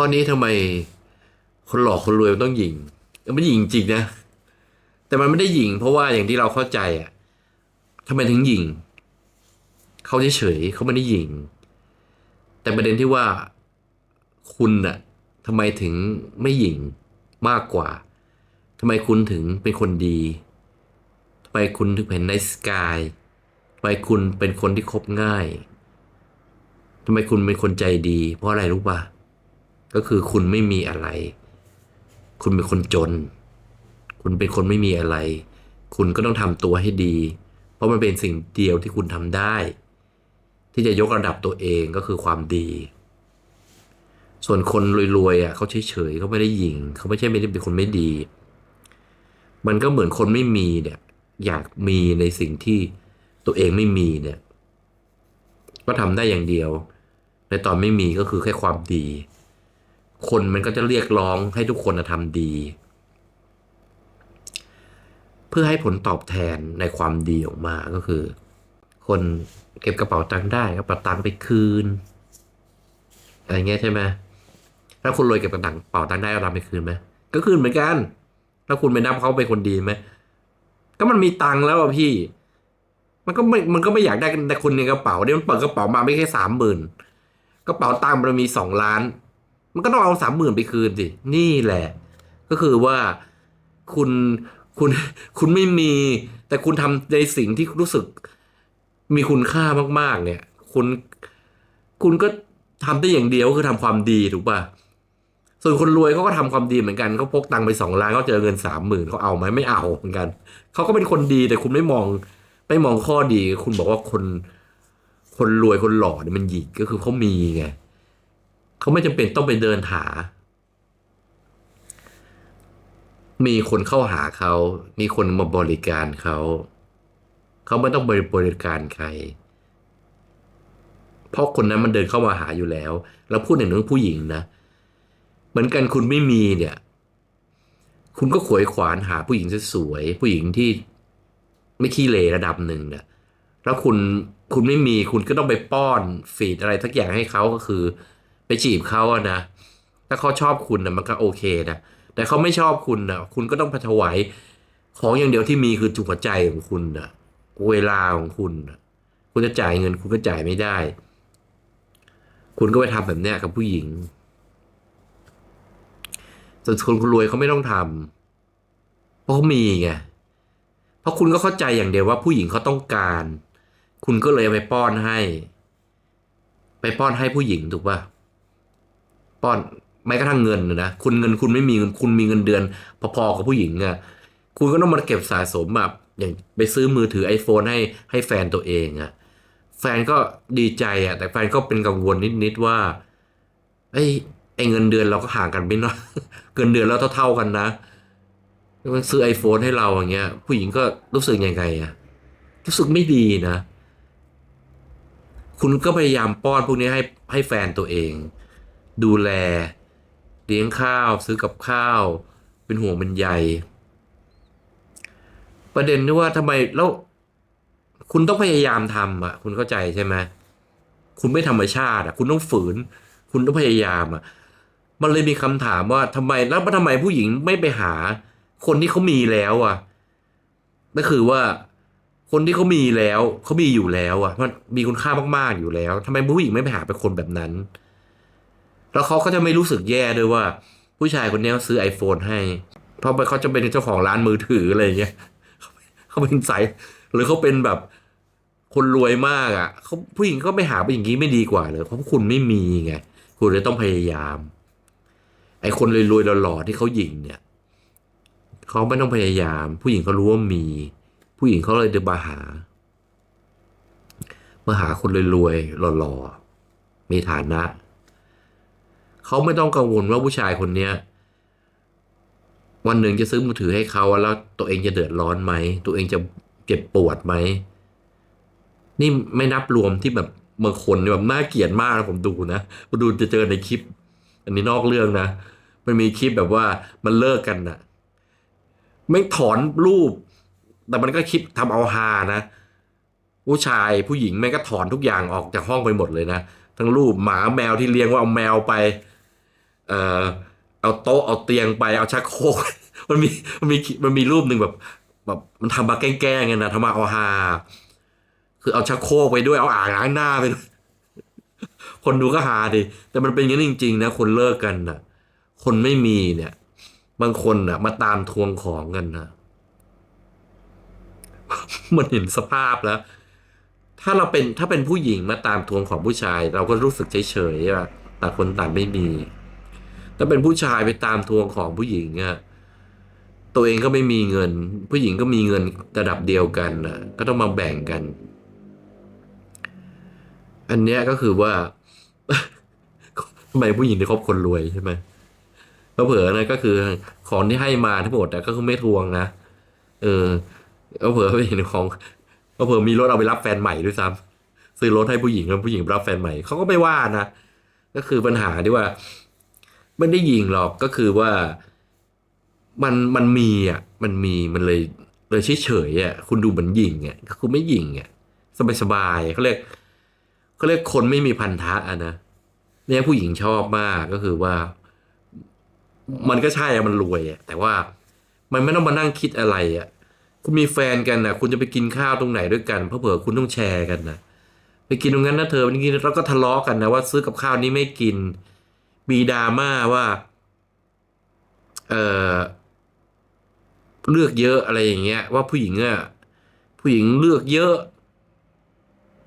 ข้อนี้ทำไมคนหลอกคนรวยมันต้องหยิงมันหยิงจริงนะ แต่มันไม่ได้หยิง เพราะว่าอย่างที่เราเข้าใจอะทำไมถึงหยิง เขาเฉยๆเขาไม่ได้หยิง แต่ประเด็นที่ว่าคุณน่ะทำไมถึงไม่หยิงมากกว่าทำไมคุณถึงเป็นคนดีทำไมคุณถึงเป็นในสกายทำไมคุณเป็นคนที่คบง่ายทำไมคุณเป็นคนใจดี เพราะอะไรรู้ป่ะ ก็คือคุณไม่มีอะไร คุณเป็นคนจน คุณเป็นคนไม่มีอะไร คุณก็ต้องทำตัวให้ดี เพราะมันเป็นสิ่งเดียวที่คุณทำได้ ที่จะยกระดับตัวเองก็คือความดี ส่วนคนรวยๆอะเขาเฉยๆเขาไม่ได้หยิงเขาไม่ใช่ไม่ได้เป็นคนไม่ดี มันก็เหมือนคนไม่มีเนี่ยอยากมีในสิ่งที่ตัวเองไม่มีเนี่ย ก็ทำได้อย่างเดียว ในตอนไม่มีก็คือแค่ความดี คนมันก็จะเรียกร้องให้ทุกคนทำดี เพื่อให้ผลตอบแทนในความดีออกมาก็คือ คนเก็บกระเป๋าตังค์ได้กระเป๋าตังค์ไปคืนอะไรเงี้ยใช่ไหมถ้าคุณรวยเก็บกระเป๋าตังค์ได้เอาตังค์ไปคืนไหมก็คืนเหมือนกัน ถ้าคุณไปนับเขาเป็นคนดีไหมก็มันมีตังค์แล้วอะพี่ มันก็ไม่มันก็ไม่อยากได้แต่คนในกระเป๋าเนี่ยมันเปิดกระเป๋ามาไม่แค่สามหมื่นกระเป๋าตังค์มันมีสองล้าน มันก็ต้องเอาสามหมื่นไปคืนสิ นี่แหละ ก็คือว่าคุณคุณคุณไม่มี แต่คุณทำในสิ่งที่รู้สึกมีคุณค่ามาก ๆ เนี่ย คุณคุณก็ทำได้อย่างเดียวก็คือทำความดีถูกป่ะส่วนคนรวยเขาก็ทำความดีเหมือนกันเขาพกตังค์ไปสองล้านเขาเจอเงินสามหมื่นเขาเอาไหมไม่เอาเหมือนกันเขาก็เป็นคนดีแต่คุณไม่มอง ไม่มองข้อดี คุณบอกว่าคน คนรวยคนหล่อเนี่ยมันหยิกก็คือเขามีไง เขาไม่จำเป็นต้องไปเดินหา มีคนเข้าหาเขา มีคนมาบริการเขา เขาไม่ต้องบริบริการใคร เพราะคนนั้นมันเดินเข้ามาหาอยู่แล้วแล้วพูดในเรื่องผู้หญิงนะ เหมือนกันคุณไม่มีเนี่ย คุณก็ขวยขวานหาผู้หญิงสวยๆผู้หญิงที่ไม่ขี้เหร่ระดับหนึ่งเนี่ย แล้วคุณคุณไม่มีคุณก็ต้องไปป้อน ฟีดอะไรทักอย่างให้เขาก็คือ ไปจีบเขาอะนะถ้าเขาชอบคุณนะมันก็โอเคนะแต่เขาไม่ชอบคุณนะคุณก็ต้องถวายของอย่างเดียวที่มีคือจุกหัวใจของคุณนะเวลาของคุณนะคุณจะจ่ายเงิน คุณก็จ่ายไม่ได้ คุณก็ไปทำแบบเนี้ยกับผู้หญิงส่วนคนรวยเขาไม่ต้องทำเพราะเขามีไงเพราะคุณก็เข้าใจอย่างเดียวว่าผู้หญิงเขาต้องการ คุณก็เลยไปป้อนให้ ไปป้อนให้ผู้หญิงถูกป่ะ ป้อนแม้กระทั่งเงินนะคุณเงินคุณไม่มีเงินคุณมีเงินเดือน พอๆกับผู้หญิงอะคุณก็ต้องมาเก็บสะสมแบบอย่างไปซื้อมือถือ iPhone ให้ให้แฟนตัวเองอะแฟนก็ดีใจอะแต่แฟนก็เป็นกังวลนิดๆว่าไอ้ไอ้เงินเดือนเราก็ห่างกันไม่น้อยเงินเดือนเราเท่าๆกันนะมันซื้อ iPhone ให้เราอย่างเงี้ย ผู้หญิงก็รู้สึกยังไงอะรู้สึกไม่ดีนะ คุณก็พยายามป้อนพวกนี้ให้ให้แฟนตัวเอง ดูแล เลี้ยงข้าวซื้อกับข้าว เป็นห่วงเป็นใยประเด็นที่ว่าทำไมแล้วคุณต้องพยายามทำอะ คุณเข้าใจใช่ไหมคุณไม่ธรรมชาติอะ คุณต้องฝืน คุณต้องพยายามอะ มันเลยมีคำถามว่าทำไมแล้วทำไมผู้หญิงไม่ไปหา คนที่เขามีแล้วอะก็คือว่าคนที่เขามีแล้วเขามีอยู่แล้วอะมันมีคุณค่ามากๆอยู่แล้วทำไมผู้หญิงไม่ไปหาเป็นคนแบบนั้น แล้วเขาก็จะไม่รู้สึกแย่ด้วยว่า ผู้ชายคนนี้เขาซื้อ iPhone ให้ เพราะเขาจะเป็นเจ้าของร้านมือถืออะไรอย่างเงี้ยเขาเป็นสายหรือเขาเป็นแบบคนรวยมากอะเขาผู้หญิงก็ไม่หาไปอย่างนี้ไม่ดีกว่าเลยเพราะคุณไม่มีไงคุณเลยต้องพยายาม ไอ้คนรวยๆหล่อๆที่เขาหยิงเนี่ยเขาไม่ต้องพยายาม ผู้หญิงเขารู้ว่ามี ผู้หญิงเขาเลยเดินมาหามาหาคนรวยๆหล่อๆมีฐานะ เขาไม่ต้องกังวลว่าผู้ชายคนเนี้ยวันหนึ่งจะซื้อมือถือให้เขาแล้วตัวเองจะเดือดร้อนไหม ตัวเองจะเจ็บปวดไหม นี่ไม่นับรวมที่แบบบางคนแบบน่าเกลียดมากนะผมดูนะผมดูจะเจอในคลิป อันนี้นอกเรื่องนะ มันมีคลิปแบบว่ามันเลิกกันนะไม่ถอนรูป แต่มันก็คลิปทำเอาฮานะ ผู้ชายผู้หญิงแม่งก็ถอนทุกอย่างออกจากห้องไปหมดเลยนะ ทั้งรูปหมาแมวที่เลี้ยงว่าเอาแมวไป เอ่อเอาโต๊ะเอาเตียงไปเอาชักโครกมันมีมันมีมันมีรูปหนึ่งแบบแบบมันทำมาแกล้งๆกันนะทำมาเอาฮาคือเอาชักโครกไปด้วยเอาอ่างล้างหน้าไปด้วยคนดูก็ฮาดิแต่มันเป็นอย่างนั้จริง ๆ นะ คนเลิกกันน่ะคนไม่มีเนี่ย บางคนน่ะมาตามทวงของกันนะมันเห็นสภาพแล้ว ถ้าเราเป็นถ้าเป็นผู้หญิงมาตามทวงของผู้ชาย เราก็รู้สึกเฉยๆว่าต่างคนต่างไม่มี ถ้าเป็นผู้ชายไปตามทวงของผู้หญิงอะตัวเองก็ไม่มีเงิน ผู้หญิงก็มีเงินระดับเดียวกันนะก็ต้องมาแบ่งกัน อันเนี้ยก็คือว่าทำไมผู้หญิงถึงคบคนรวยใช่ไหมก็เผื่อนะก็คือของที่ให้มาทั้งหมดแต่ก็คือไม่ทวงนะเออก็เผื่อไปเห็นของก็เผื่อมีรถเอาไปรับแฟนใหม่ด้วยซ้ำซื้อรถให้ผู้หญิงแล้วผู้หญิงรับแฟนใหม่เขาก็ไม่ว่านะก็คือปัญหาที่ว่า ไม่ได้ยิงหรอกก็คือว่ามันมันมีอะมันมีมันเลยเลยเฉยๆอะคุณดูเหมือนยิงอะคุณไม่ยิงอะสบายๆเขาเรียกเขาเรียกคนไม่มีพันธะอะนะเนี่ยผู้หญิงชอบมากก็คือว่า มันก็ใช่อะมันรวยอะแต่ว่ามันไม่ต้องมานั่งคิดอะไรอะคุณมีแฟนกันนะคุณจะไปกินข้าวตรงไหนด้วยกันเพราะเผื่อคุณต้องแชร์กันนะไปกินตรงนั้นนะเธอไปกินแล้วก็ทะเลาะกันนะว่าซื้อกับข้าวนี้ไม่กิน มีดราม่าว่า เออเลือกเยอะอะไรอย่างเงี้ย ว่าผู้หญิงอะผู้หญิงเลือกเยอะ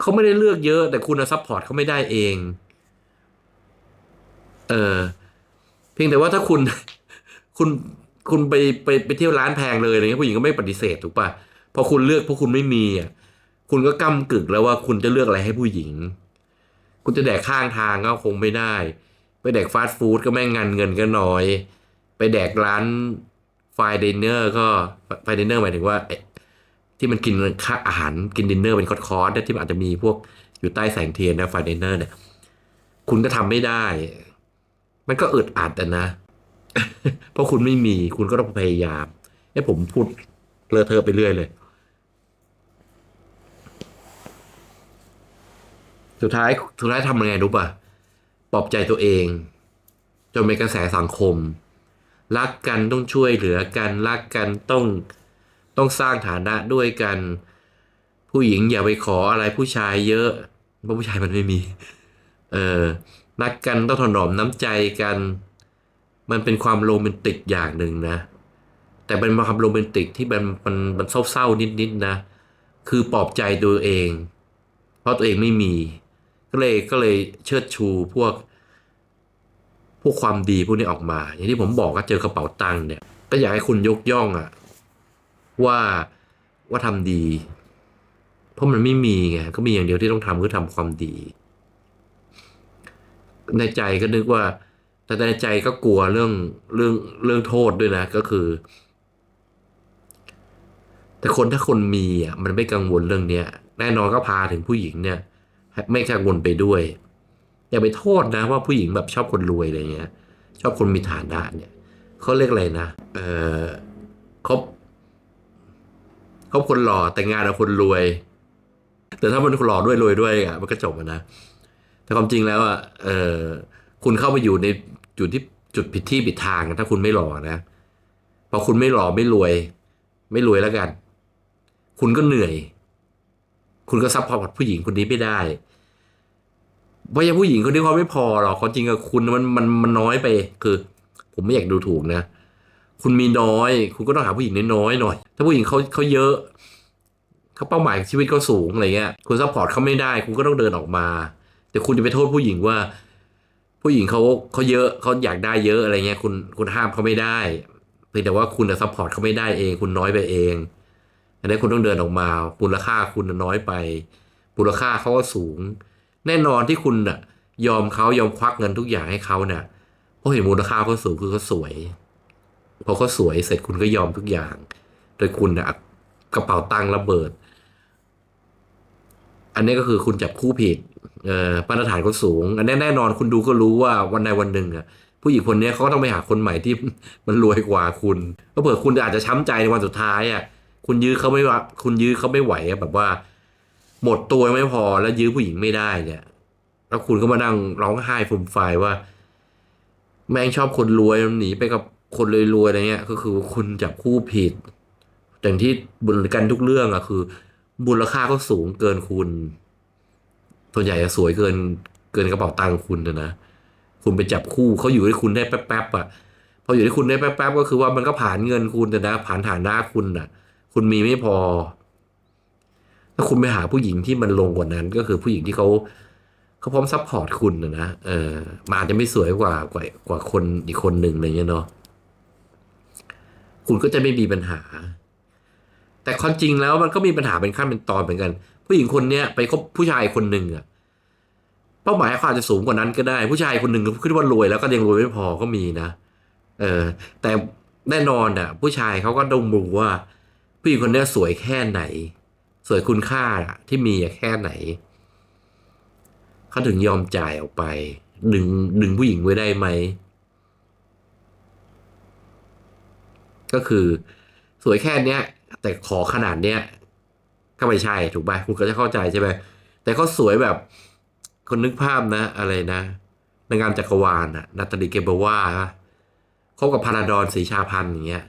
เขาไม่ได้เลือกเยอะ แต่คุณซัพพอร์ตเขาไม่ได้เอง เออเพียงแต่ว่าถ้าคุณ คุณคุณไปไปไปเที่ยวร้านแพงเลยอะไรเงี้ยผู้หญิงก็ไม่ปฏิเสธถูกปะพอคุณเลือกเพราะคุณไม่มีอะคุณก็ก้ากึกแล้วว่าคุณจะเลือกอะไรให้ผู้หญิง คุณจะแดกข้างทางก็คงไม่ได้ ไปแดกฟาสต์ฟู้ดก็แม่งงานเงินก็น้อย ไปแดกร้านไฟเดนเนอร์ก็ไฟเดนเนอร์หมายถึงว่าที่มันกินค่าอาหารกินดินเนอร์เป็นคอร์สที่มันอาจจะมีพวกอยู่ใต้แสงเทียนนะไฟเดนเนอร์เนี่ย คุณก็ทำไม่ได้ มันก็อึดอัดนะ เพราะคุณไม่มีคุณก็ต้องพยายามให้ผมพูดเลอะเทอะไปเรื่อยเลย สุดท้ายสุดท้ายทำยังไงรู้ป่ะ ปลอบใจตัวเอง จนเป็นกระแสสังคม รักกันต้องช่วยเหลือกัน รักกันต้องต้องสร้างฐานะด้วยกัน ผู้หญิงอย่าไปขออะไรผู้ชายเยอะ เพราะผู้ชายมันไม่มี เออรักกันต้องถนอมน้ำใจกัน มันเป็นความโรแมนติกอย่างหนึ่งนะ แต่เป็นความโรแมนติกที่มันมันมันเศร้าๆนิดๆนะ คือปลอบใจตัวเอง เพราะตัวเองไม่มี ก็เลยก็เลยเชิดชูพวก พวกความดีพวกนี้ออกมา อย่างที่ผมบอกก็เจอกระเป๋าตังค์เนี่ย ก็อยากให้คุณยกย่องอะว่าว่าทำดี เพราะมันไม่มีไงก็มีอย่างเดียวที่ต้องทำคือทำความดี ในใจก็นึกว่า แต่ในใจก็กลัวเรื่องเรื่องเรื่องโทษด้วยนะก็คือ แต่คนถ้าคนมีอะมันไม่กังวลเรื่องเนี้ยแน่นอนก็พาถึงผู้หญิงเนี่ย ไม่กังวลไปด้วย อย่าไปโทษนะว่าผู้หญิงแบบชอบคนรวยอะไรเงี้ย ชอบคนมีฐานะเนี่ยเขาเรียกอะไรนะ เออคบคบคนหล่อแต่งงานกับคนรวย แต่ถ้ามันหล่อด้วยรวยด้วยอะมันก็จบนะแต่ความจริงแล้วอะเออคุณเข้าไปอยู่ในจุดที่จุดผิดที่ผิดทางถ้าคุณไม่หล่อนะพอคุณไม่หล่อไม่รวย ไม่รวยแล้วกัน คุณก็เหนื่อย คุณก็ซัพพอร์ตผู้หญิงคนนี้ไม่ได้ เพราะยังผู้หญิงคนนี้เขาไม่พอหรอกความจริงกับคุณมันมันมันน้อยไป คือ ผมไม่อยากดูถูกนะ คุณมีน้อย คุณก็ต้องหาผู้หญิงน้อยๆหน่อย ถ้าผู้หญิงเขาเขาเยอะเขาเป้าหมายชีวิตเขาสูงอะไรเงี้ย คุณซัพพอร์ตเขาไม่ได้ คุณก็ต้องเดินออกมา แต่คุณจะไปโทษผู้หญิงว่า ผู้หญิงเขาเขาเยอะเขาอยากได้เยอะอะไรเงี้ย คุณคุณห้ามเขาไม่ได้เพียงแต่ว่าคุณจะซัพพอร์ตเขาไม่ได้เอง คุณน้อยไปเอง อันนี้คุณต้องเดินออกมามูลค่าคุณน้อยไปมูลค่าเขาก็สูง แน่นอนที่คุณน่ะ ยอมเขายอมควักเงินทุกอย่างให้เขาเนี่ยเพราะเห็นมูลค่าเขาสูงคือเขาสวย พอเขาสวยเสร็จคุณก็ยอมทุกอย่าง โดยคุณนะกระเป๋าตังค์ระเบิด อันนี้ก็คือคุณจับคู่ผิดเอ่อมาตรฐานเขาสูง อันนี้แน่นอนคุณดูก็รู้ว่าวันใดวันหนึ่งอะผู้หญิงคนนี้เขาก็ต้องไปหาคนใหม่ที่มันรวยกว่าคุณก็เผื่อคุณอาจจะช้ำใจในวันสุดท้ายอะคุณยื้อเขาไม่ว่าคุณยื้อเขาไม่ไหวแบบว่า หมดตัวไม่พอแล้วยื้อผู้หญิงไม่ได้เนี่ย แล้วคุณก็มานั่งร้องไห้ฟูมฟายว่า แม่งชอบคนรวยหนีไปกับคนรวยๆอะไรเงี้ย ก็คือคุณจับคู่ผิดแต่ที่บนกันทุกเรื่องอะคือมูลค่าก็สูงเกินคุณส่วนใหญ่จะสวยเกินเกินกระเป๋าตังค์คุณนะนะ คุณไปจับคู่เขาอยู่ให้คุณได้แป๊บๆอะพออยู่ให้คุณได้แป๊บๆก็คือว่ามันก็ผ่านเงินคุณแต่นะผ่านฐานะคุณอะคุณมีไม่พอ ถ้าคุณไปหาผู้หญิงที่มันลงกว่านั้น ก็คือผู้หญิงที่เขาเขาพร้อมซัพพอร์ตคุณนะนะเออมันอาจจะไม่สวยกว่ากว่ากว่าคนอีกคนหนึ่งอะไรเงี้ยเนาะคุณก็จะไม่มีปัญหา แต่ความจริงแล้วมันก็มีปัญหาเป็นขั้นเป็นตอนเหมือนกัน ผู้หญิงคนเนี้ยไปคบผู้ชายคนหนึ่งอะเป้าหมายเขาอาจจะสูงกว่านั้นก็ได้ ผู้ชายคนหนึ่งคิดว่ารวยแล้วก็ยังรวยไม่พอก็มีนะเออ แต่แน่นอนอะผู้ชายเขาก็ต้องรู้ว่าผู้หญิงคนเนี้ยสวยแค่ไหน สวยคุณค่าที่มีแค่ไหน เขาถึงยอมจ่ายออกไป ดึงดึงผู้หญิงไว้ได้ไหม ก็คือสวยแค่เนี้ย แต่ขอขนาดเนี้ยก็ไม่ใช่ถูกป่ะคุณก็จะเข้าใจใช่ไหมแต่เขาสวยแบบ คนนึกภาพนะ อะไรนะนางงามจักรวาลน่ะนาตาลีเกเบอร์ว่าคบกับพาราดอนสีชาพันธ์อย่างเงี้ย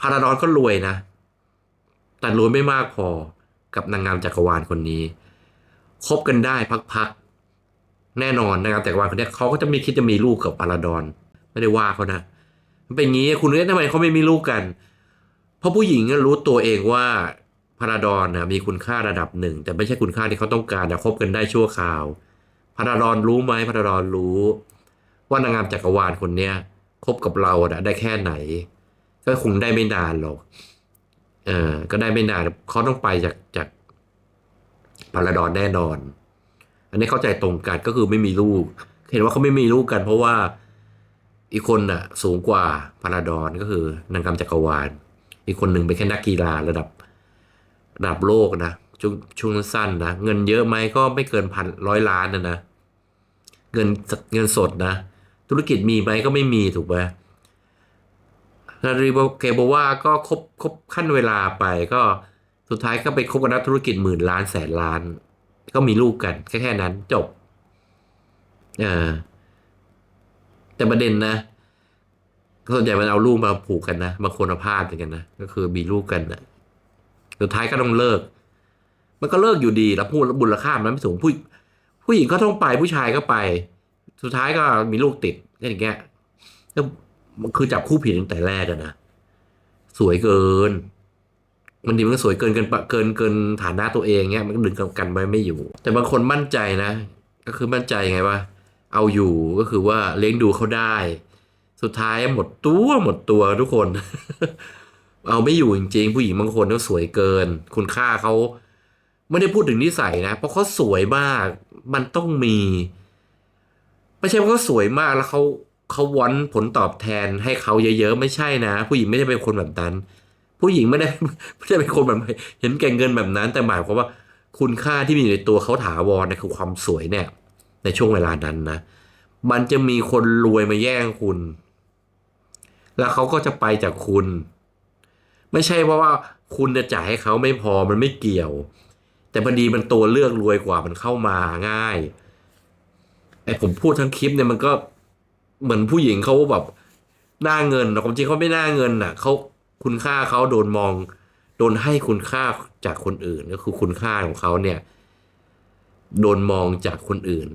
พาราดอนก็รวยนะ แต่รวยไม่มากพอ กับนางงามจักรวาลคนนี้คบกันได้พักๆแน่นอนนางงามจักรวาลคนนี้เขาก็จะไม่คิดจะมีลูกกับพาราดอนไม่ได้ว่าเขานะมันเป็นงี้คุณเอ๊ะทำไมเขาไม่มีลูกกัน เพราะผู้หญิงรู้ตัวเองว่าพาราดอนนะมีคุณค่าระดับหนึ่ง แต่ไม่ใช่คุณค่าที่เขาต้องการนะคบกันได้ชั่วคราวพาราดอนรู้ไหมพาราดอนรู้ ว่านางงามจักรวาลคนเนี้ยคบกับเราอะได้แค่ไหน ก็คงได้ไม่นานหรอก ออก็ได้ไม่นานเขาต้องไปจากจากพาราดอนแน่นอน อันนี้เข้าใจตรงกันก็คือไม่มีลูก เห็นว่าเขาไม่มีลูกกันเพราะว่าอีกคนน่ะสูงกว่าพาราดอนก็คือนางงามจักรวาล อีกคนหนึ่งเป็นแค่นักกีฬาระดับระดับโลกนะช่วงช่วงสั้นนะเงินเยอะไหมก็ไม่เกินพันร้อยล้านนะนะเงินเงินสดนะ ธุรกิจมีไหมก็ไม่มีถูกไหม นารีโบเกโบว่าก็ครบครบขั้นเวลาไปก็สุดท้ายก็ไปคบกับนักธุรกิจหมื่นล้านแสนล้าน ก็มีลูกกัน แค่แค่นั้นจบเออแต่ประเด็นนะส่วนใหญ่มันเอาลูกมาผูกกันนะบาคนเอาพาดกันนะก็คือมีลูกกันนะสุดท้ายก็ต้องเลิก มันก็เลิกอยู่ดีแล้วพูดบุญค่ามันไม่สูงผู้ผู้หญิงก็ต้องไปผู้ชายก็ไป สุดท้ายก็มีลูกติดแค่อย่างเงี้ยก็ มันคือจับคู่ผิดตั้งแต่แรกอะนะสวยเกิน มันดีมันก็สวยเกินเกินเกินเกินฐานะตัวเองเงี้ยมันก็ดึงกันไว้ไม่อยู่ แต่บางคนมั่นใจนะ ก็คือมั่นใจไงว่าเอาอยู่ก็คือว่าเลี้ยงดูเขาได้ สุดท้ายหมดตัวหมดตัวทุกคน เอาไม่อยู่จริงๆ ผู้หญิงบางคนเขาสวยเกิน คุณค่าเขาไม่ได้พูดถึงนิสัยนะ เพราะเขาสวยมาก มันต้องมี ไม่ใช่ว่าเขาสวยมากแล้วเขา เขาวอนผลตอบแทนให้เขาเยอะๆ ไม่ใช่นะ ผู้หญิงไม่ได้เป็นคนแบบนั้น ผู้หญิงไม่ได้ไม่ได้เป็นคนแบบเห็นแก่เงินแบบนั้น แต่หมายความว่าคุณค่าที่มีอยู่ในตัวเขาถาวรเนี่ยคือความสวยเนี่ย ในช่วงเวลานั้นนะ มันจะมีคนรวยมาแย่งคุณ แล้วเขาก็จะไปจากคุณ ไม่ใช่เพราะว่าคุณจะจ่ายให้เขาไม่พอมันไม่เกี่ยว แต่พอดีมันตัวเลือกรวยกว่ามันเข้ามาง่ายไอผมพูดทั้งคลิปเนี่ยมันก็ เหมือนผู้หญิงเขาแบบหน้าเงินแต่ความจริงเขาไม่หน้าเงินน่ะเขาคุณค่าเขาโดนมอง โดนให้คุณค่าจากคนอื่นก็คือคุณค่าของเขาเนี่ย โดนมองจากคนอื่น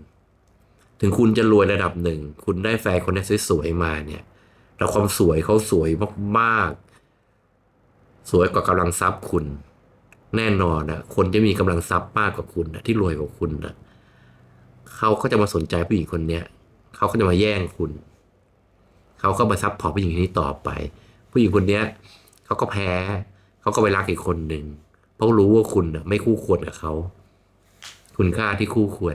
ถึงคุณจะรวยระดับหนึ่ง คุณได้แฟนคนนี้สวยๆมาเนี่ยแต่ความสวยเขาสวยมากๆ สวยกว่ากำลังทรัพย์คุณ แน่นอนนะคนที่มีกำลังทรัพย์มากกว่าคุณนะที่รวยกว่าคุณนะเขาก็จะมาสนใจผู้หญิงคนเนี้ย เขาก็จะมาแย่งคุณ เขาก็มาซับพอร์ตผู้หญิงคนนี้ต่อไป ผู้หญิงคนเนี้ยเขาก็แพ้ เขาก็ไปรักอีกคนหนึ่งเพราะรู้ว่าคุณนะไม่คู่ควรกับเขา คุณค่าที่คู่ควร